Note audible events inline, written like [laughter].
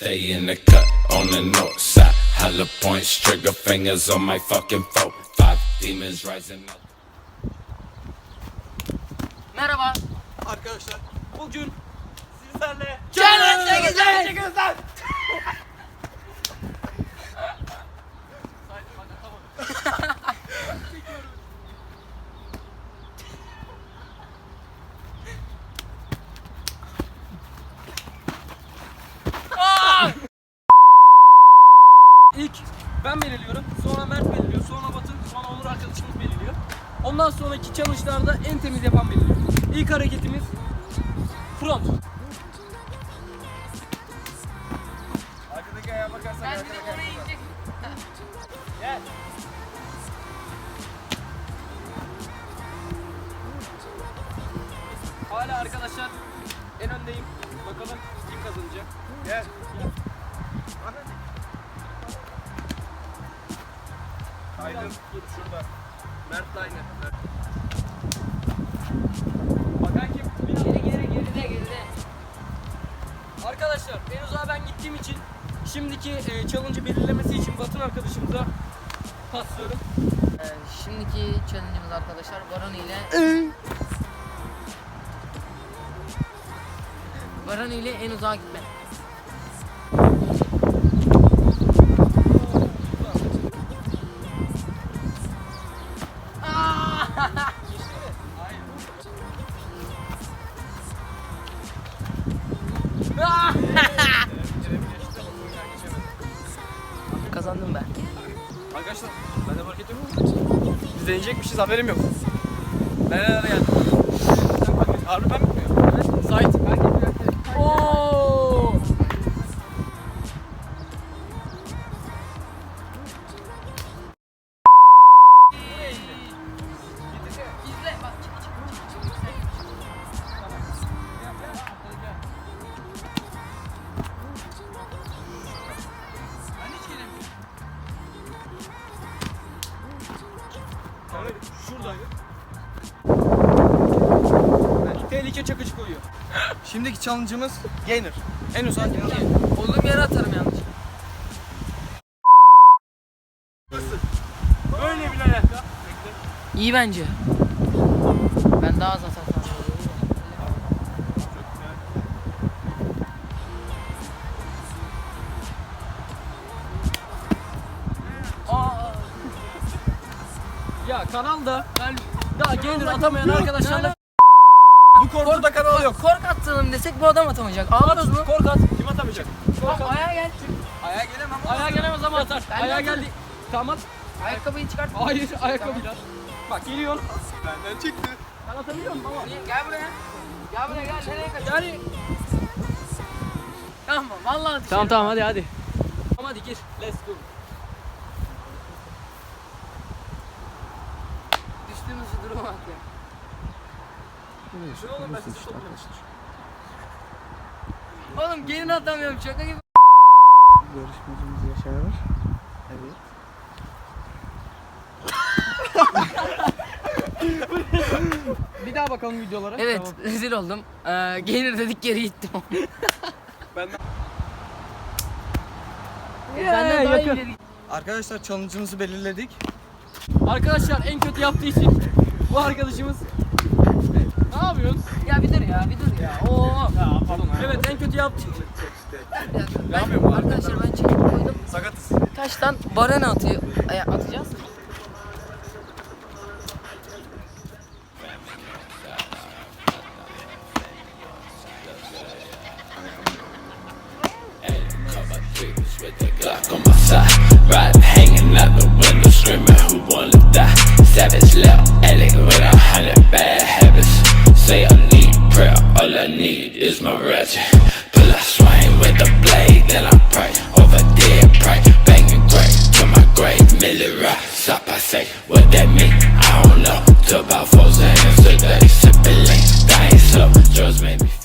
Stay in the cut on the north side. Hella points, trigger fingers on my fucking foe. Five demons rising up. Merhaba. Arkadaşlar bugün sizlerle Challenge çekeceğiz. ilk ben belirliyorum, sonra Mert belirliyor, sonra Batı, sonra Onur arkadaşımız belirliyor. Ondan sonraki challenge'larda en temiz yapan belirliyor. İlk hareketimiz front. Arkadaki ayağa bakarsan Ben dedim oraya inecek. Gel. Hala arkadaşlar en öndeyim. Bakalım kim kazanacak. Gel. Aydın şurada. Mert de aynı. Mert. Bakan kim? Geri geri geride geride. Arkadaşlar en uzağa ben gittiğim için şimdiki e, challenge'ı belirlemesi için Batın arkadaşımıza paslıyorum. Ee, şimdiki challenge'ımız arkadaşlar Baran ile Baran ile en uzağa gitme. [laughs] Kazandım ben. Arkadaşlar bende hareket yok. Biz deneyecekmişiz haberim yok. Ben nereye geldim? Harbi ben Şuradaydı. Tehlike çakıcı koyuyor. Şimdiki challenge'ımız gainer. En uzak gainer. Olduğum yere atarım yanlış. Böyle bile ayakta. İyi bence. Ya kanalda ben daha gainer atamayan arkadaşlarla Bu korkuda kanal yok. Kork attıralım desek bu adam atamayacak. Ağlıyoruz mu? kork at. Kim atamayacak? Kork at. Ayağa gel. Ayağa gelemem. Ayağa gelemez ama atar. Ben Ayağa geldi. Tamam. Ayakkabıyı çıkart. Hayır ayakkabıyla. Bak geliyorsun. Benden çıktı. Ben atabiliyorum ama. Gel buraya. Gel buraya gel. Nereye kaçıyorsun? Yani Tamam vallahi dışarı. Tamam tamam hadi hadi. Tamam hadi gir. Let's go. Bak ya. Şunu oğlum ben sizi tutmuyorum. Oğlum gelin atamıyorum şaka gibi. Yarışmacımız Yaşar. Evet. [laughs] Bir daha bakalım videolara. Evet Tamam. rezil oldum. Ee, gelir dedik geri gittim. [laughs] Benden- E, Benden daha iyi ileri Arkadaşlar challenge'ımızı belirledik. Arkadaşlar en kötü yaptığı için bu arkadaşımız ne yapıyorsun? Ya bir dur ya bir dur ya. Oo. Evet en kötü yaptı. Ben, arkadaşlar ben çekip koydum. Sakatız. Taştan barana atıyor. Ay, atacağız. Riding, hanging out the window, screaming, who wanna die? Savage left, I need is my ratchet. Pull a swing with the blade, then I pray over dead pray. Banging great to my grave, Millie rocks up. I say what that mean. I don't know. Till about fours and today, sipping lean, dying slow. Drugs made me.